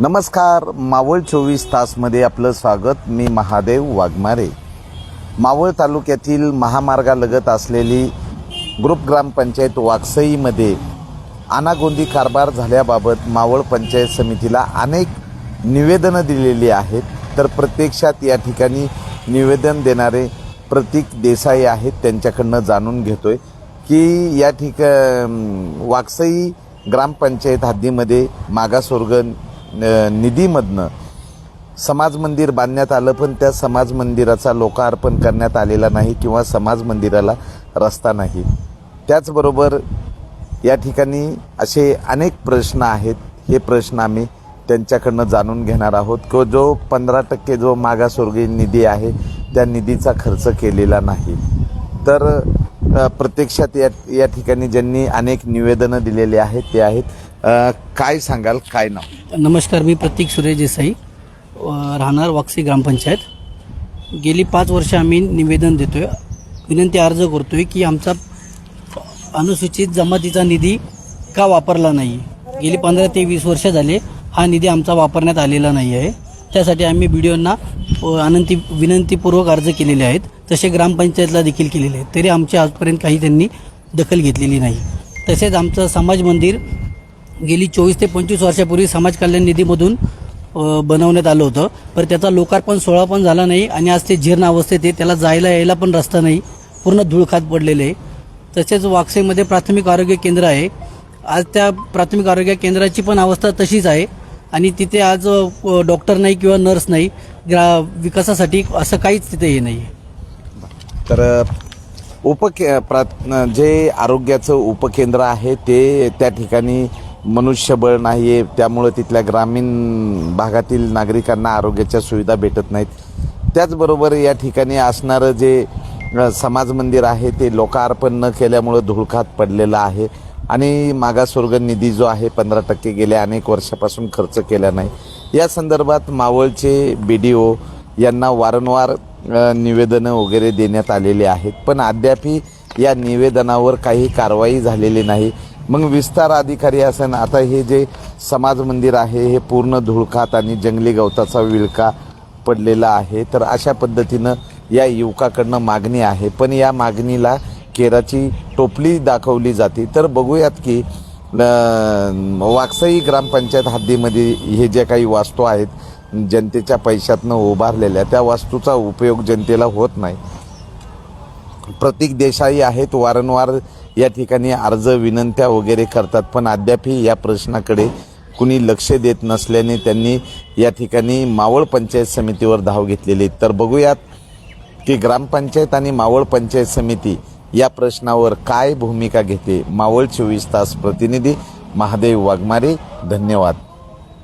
नमस्कार मावळ चोवीस तासमध्ये आपलं स्वागत. मी महादेव वाघमारे. मावळ तालुक्यातील महामार्गालगत असलेली ग्रुप ग्रामपंचायत वाकसईमध्ये अनागोंदी कारभार झाल्याबाबत मावळ पंचायत समितीला अनेक निवेदनं दिलेली आहेत. तर प्रत्यक्षात या ठिकाणी निवेदन देणारे प्रतीक देसाई आहेत त्यांच्याकडनं जाणून घेतोय की या ठिका वाकसई ग्रामपंचायत हद्दीमध्ये मागासवर्ग निधीमधनं समाज मंदिर बांधण्यात आलं पण त्या समाज मंदिराचा लोकार्पण करण्यात आलेला नाही किंवा समाज मंदिराला रस्ता नाही. त्याचबरोबर या ठिकाणी असे अनेक प्रश्न आहेत. हे प्रश्न आम्ही त्यांच्याकडनं जाणून घेणार आहोत. किंवा जो पंधरा टक्के जो मागासवर्गीय निधी आहे त्या निधीचा खर्च केलेला नाही. तर प्रत्यक्षात या या ठिकाणी ज्यांनी अनेक निवेदनं दिलेली आहेत ते आहेत काय सांगाल काय नाव? नमस्कार मी प्रतीक सुरेश देसाई राहणार वाक्सी ग्रामपंचायत. गेली पाच वर्ष आम्ही निवेदन देतो आहे विनंती अर्ज करतो आहे की आमचा अनुसूचित जमातीचा निधी का वापरला नाही? गेली पंधरा ते वीस वर्ष झाले हा निधी आमचा वापरण्यात आलेला नाही आहे. त्यासाठी आम्ही बी डी ओंना अनंती विनंतीपूर्वक अर्ज केलेले आहेत. तसे ग्रामपंचायतला देखील केलेले आहेत. तरी आमची आजपर्यंत काही त्यांनी दखल घेतलेली नाही. तसेच आमचं समाज मंदिर गेली चोवीस ते पंचवीस वर्षापूर्वी समाज कल्याण निधीमधून बनवण्यात आलं होतं. पण त्याचा लोकार्पण सोहळा पण झाला नाही आणि आज ते जीर्ण अवस्थेत आहे. त्याला जायला यायला पण रस्ता नाही. पूर्ण धूळखात पडलेले आहे. तसेच वाकसेमध्ये प्राथमिक आरोग्य केंद्र आहे. आज त्या प्राथमिक आरोग्य केंद्राची पण अवस्था तशीच आहे. आणि तिथे आज डॉक्टर नाही किंवा नर्स नाही. ग्रा विकासासाठी असं काहीच तिथे हे नाही आहे तर उपके प्रा जे आरोग्याचं उपकेंद्र आहे ते त्या ठिकाणी मनुष्यबळ नाही आहे त्यामुळं तिथल्या ग्रामीण भागातील नागरिकांना आरोग्याच्या सुविधा भेटत नाहीत. त्याचबरोबर या ठिकाणी असणारं जे समाज मंदिर आहे ते लोकार्पण न केल्यामुळं धुळखात पडलेलं आहे. आणि मागासवर्ग निधी जो आहे पंधरा टक्के गेल्या अनेक वर्षापासून खर्च केला नाही. या संदर्भात मावळचे बी डी ओ यांना वारंवार निवेदनं वगैरे देण्यात आलेली आहेत. पण अद्यापही या निवेदनावर काही कारवाई झालेली नाही. मग विस्तार अधिकारी असन आता हे जे समाज मंदिर आहे हे पूर्ण धुळखात आणि जंगली गवताचा विळका पडलेला आहे. तर अशा पद्धतीनं या युवकाकडनं मागणी आहे. पण या मागणीला केराची टोपली दाखवली जाते. तर बघूयात की अ, वाकसाई ग्रामपंचायत हद्दीमध्ये हे जे काही वास्तू आहेत जनतेच्या पैशातनं उभारलेल्या त्या वास्तूचा उपयोग जनतेला होत नाही. प्रतीक देसाई आहेत वारंवार या ठिकाणी अर्ज विनंत्या वगैरे करतात. पण अद्यापही या प्रश्नाकडे कुणी लक्ष देत नसल्याने त्यांनी या ठिकाणी मावळ पंचायत समितीवर धाव घेतलेली. आहे. तर बघूयात की ग्रामपंचायत आणि मावळ पंचायत समिती या प्रश्नावर काय भूमिका घेते. मावळ चोवीस तास प्रतिनिधी महादेव वाघमारे धन्यवाद.